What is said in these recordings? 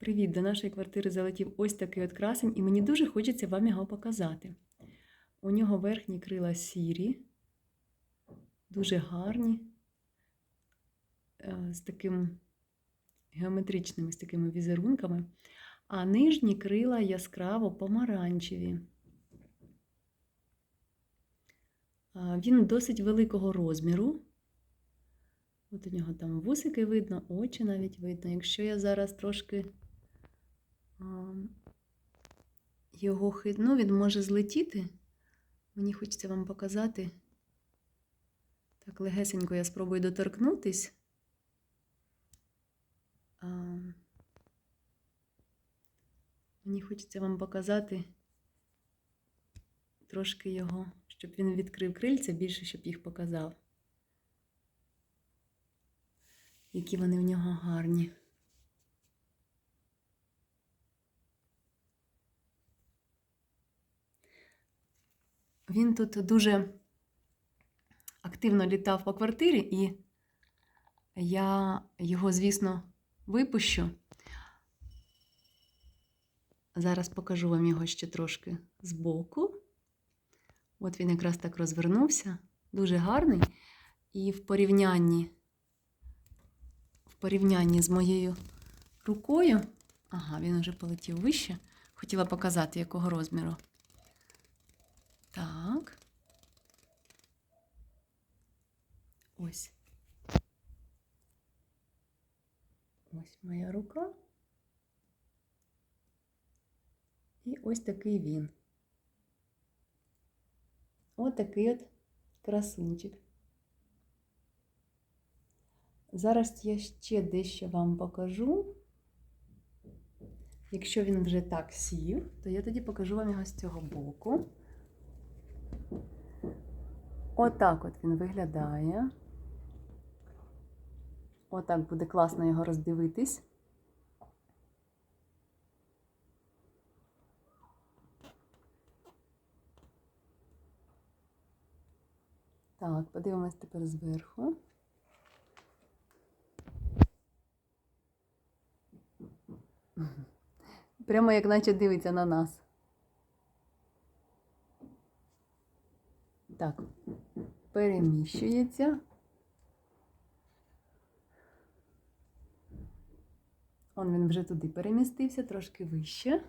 Привіт! До нашої квартири залетів ось такий от красень, і мені дуже хочеться вам його показати. У нього верхні крила сірі, дуже гарні, е, з таким геометричними, з такими візерунками, а нижні крила яскраво помаранчеві. Він досить великого розміру. От у нього там вусики видно, очі навіть видно. Якщо я зараз трошки його хитну, він може злетіти. Мені хочеться вам показати. Так, легесенько я спробую доторкнутись. Мені хочеться вам показати трошки його, щоб він відкрив крильця більше, щоб їх показав. Які вони в нього гарні. Він тут дуже активно літав по квартирі, і я його, звісно, випущу. Зараз покажу вам його ще трошки збоку. От він якраз так розвернувся. Дуже гарний. І в порівнянні, в порівнянні з моєю рукою. Ага, він вже полетів вище. Хотіла показати, якого розміру. Так. Ось. Ось моя рука. І ось такий він. Ось такий от красунчик. Зараз я ще дещо вам покажу. Якщо він вже так сів, то я тоді покажу вам його з цього боку. Отак от він виглядає. Отак буде класно його роздивитись. Так, подивимось тепер зверху. Прямо як наче дивиться на нас. Так, переміщується. Он він вже туди перемістився, трошки вище.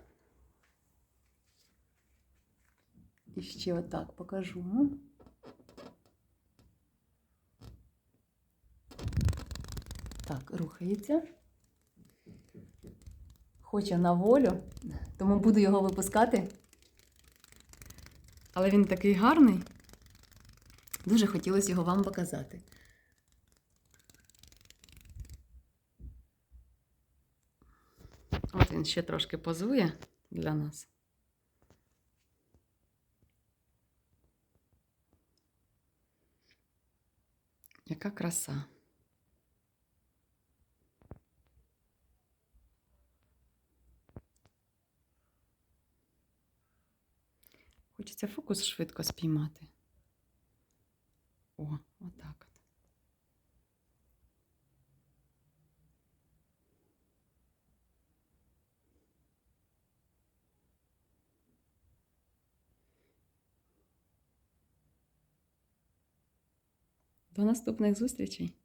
І ще отак покажу. Так, рухається. Хоче на волю, тому буду його випускати. Але він такий гарний. Дуже хотілося його вам показати. От він ще трошки позує для нас. Яка краса. Хочеться фокус швидко спіймати. О, отак от. До наступних зустрічей!